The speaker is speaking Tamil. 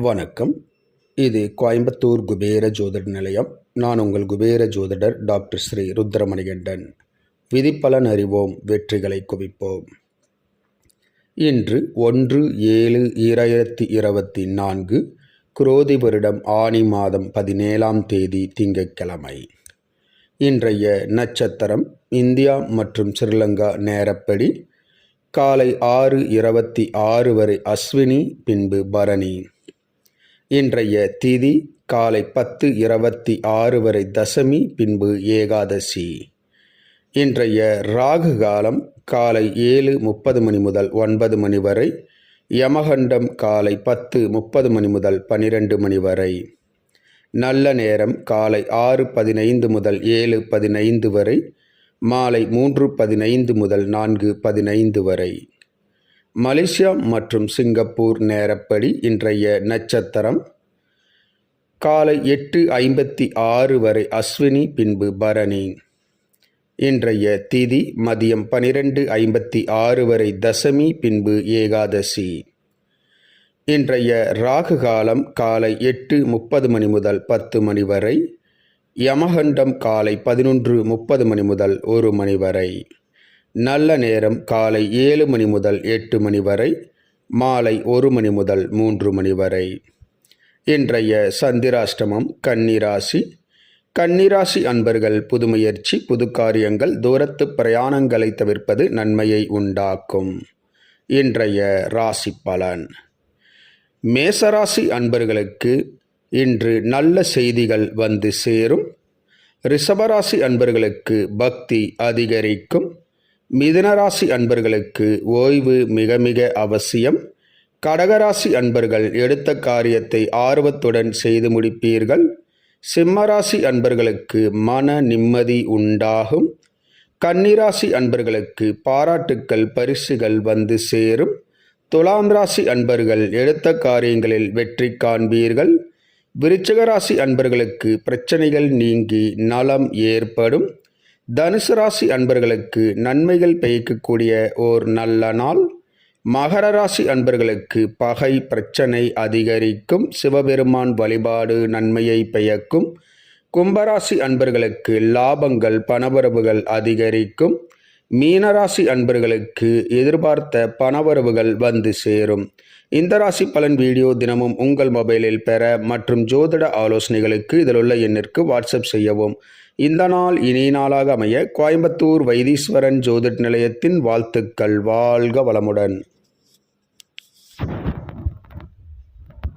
வணக்கம். இது கோயம்புத்தூர் குபேர ஜோதிட நிலையம். நான் உங்கள் குபேர ஜோதிடர் டாக்டர் ஸ்ரீ ருத்ரமணிகண்டன். விதிப்பலன் அறிவோம் வெற்றிகளை குவிப்போம். இன்று ஒன்று ஏழு இரண்டாயிரத்தி இருபத்தி நான்கு குரோதி வருடம் ஆனி மாதம் பதினேழாம் தேதி திங்கட்கிழமை. இன்றைய நட்சத்திரம் இந்தியா மற்றும் ஸ்ரீலங்கா நேரப்படி காலை ஆறு இருபத்தி ஆறு வரை அஸ்வினி பின்பு பரணி. இன்றைய திதி காலை பத்து இருபத்தி ஆறு வரை தசமி பின்பு ஏகாதசி. இன்றைய ராகு காலம் காலை ஏழு முப்பது மணி முதல் ஒன்பது மணி வரை யமகண்டம் காலை பத்து முப்பது மணி முதல் பனிரெண்டு மணி வரை. நல்ல நேரம் காலை ஆறு பதினைந்து முதல் ஏழு பதினைந்து வரை மாலை மூன்று பதினைந்து முதல் நான்கு பதினைந்து வரை. மலேசியா மற்றும் சிங்கப்பூர் நேரப்படி இன்றைய நட்சத்திரம் காலை எட்டு ஐம்பத்தி ஆறு வரை அஸ்வினி பின்பு பரணி. இன்றைய திதி மதியம் பனிரெண்டு ஐம்பத்தி ஆறு வரை தசமி பின்பு ஏகாதசி. இன்றைய ராகு காலம் காலை எட்டு முப்பது மணி முதல் பத்து மணி வரை யமகண்டம் காலை பதினொன்று முப்பது மணி முதல் ஒரு மணி வரை. நல்ல நேரம் காலை ஏழு மணி முதல் எட்டு மணி வரை மாலை ஒரு மணி முதல் மூன்று மணி வரை. இன்றைய சந்திராஷ்டமம் கன்னிராசி. கன்னிராசி அன்பர்கள் புதுமுயற்சி புது காரியங்கள் தூரத்து பிரயாணங்களை தவிர்ப்பது நன்மையை உண்டாக்கும். இன்றைய ராசி பலன். மேசராசி அன்பர்களுக்கு இன்று நல்ல செய்திகள் வந்து சேரும். ரிஷபராசி அன்பர்களுக்கு பக்தி அதிகரிக்கும். மிதனராசி அன்பர்களுக்கு ஓய்வு மிக மிக அவசியம். கடகராசி அன்பர்கள் எடுத்த காரியத்தை ஆர்வத்துடன் செய்து முடிப்பீர்கள். சிம்மராசி அன்பர்களுக்கு மன நிம்மதி உண்டாகும். கன்னிராசி அன்பர்களுக்கு பாராட்டுக்கள் பரிசுகள் வந்து சேரும். துலாம் ராசி அன்பர்கள் எடுத்த காரியங்களில் வெற்றி காண்பீர்கள். விருச்சகராசி அன்பர்களுக்கு பிரச்சனைகள் நீங்கி நலம் ஏற்படும். தனுசு ராசி அன்பர்களுக்கு நன்மைகள் பெய்க்கக்கூடிய ஓர் நல்ல நாள். மகர ராசி அன்பர்களுக்கு பகை பிரச்சனை அதிகரிக்கும். சிவபெருமான் வழிபாடு நன்மையை பெயக்கும் கும்பராசி அன்பர்களுக்கு லாபங்கள் பணவரவுகள் அதிகரிக்கும். மீனராசி அன்பர்களுக்கு எதிர்பார்த்த பணவரவுகள் வந்து சேரும். இந்த ராசி பலன் வீடியோ தினமும் உங்கள் மொபைலில் பெற மற்றும் ஜோதிட ஆலோசனைகளுக்கு இதில் உள்ள எண்ணிற்கு வாட்ஸ்அப் செய்யவும். இந்த நாள் இனி நாளாக அமைய கோயம்புத்தூர் வைத்தீஸ்வரன் ஜோதிட நிலையத்தின் வாழ்த்துக்கள். வாழ்க வளமுடன்.